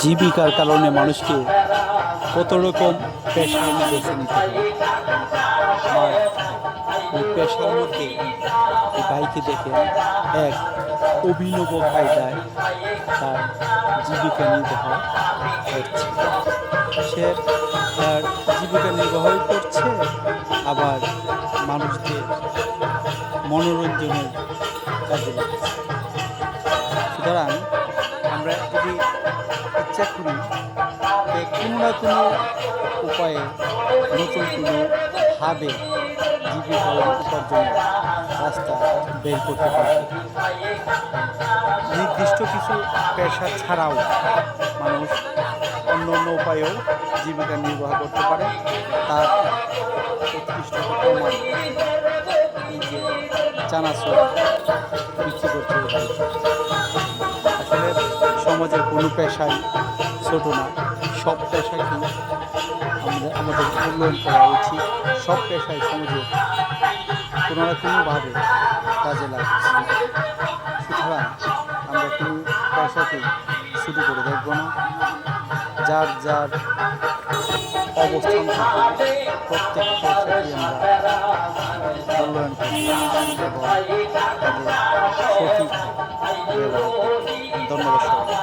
জীবিকার কারণে মানুষকে কত রকম পেশা নিতে আর ওই পেশার মধ্যে এই ভাইকে দেখে এক অভিনব কায়দায় তার জীবিকা নির্বাহ করছে। সে তার জীবিকা নির্বাহ করছে, আবার মানুষদের মনোরঞ্জনের কাজে লাগছে। সুতরাং আমরা যদি ইচ্ছা করি যে কোনো না কোনো উপায়ে নতুন কোনো ভাবে জীবিকা উপার্জনের রাস্তা বের করতে পারি। নির্দিষ্ট কিছু পেশা ছাড়াও মানুষ অন্য অন্য উপায়েও জীবিকা নির্বাহ করতে পারে। তার উৎকৃষ্ট প্রমাণ বিক্রি করতে সমাজের কোনো পেশাই ছোট না। সব পেশাকে আমাদের আমাদের মূল্যায়ন করা উচিত। সব পেশাই সমাজে কোনো না কোনোভাবে কাজে লাগছে। সুতরাং আমরা কোনো পেশাকে শুরু করে দেখব না। যার যার অবস্থান প্রত্যেক পেশাকে আমরা মূল্যায়ন করি তাদের সঠিক ধন্যবাদ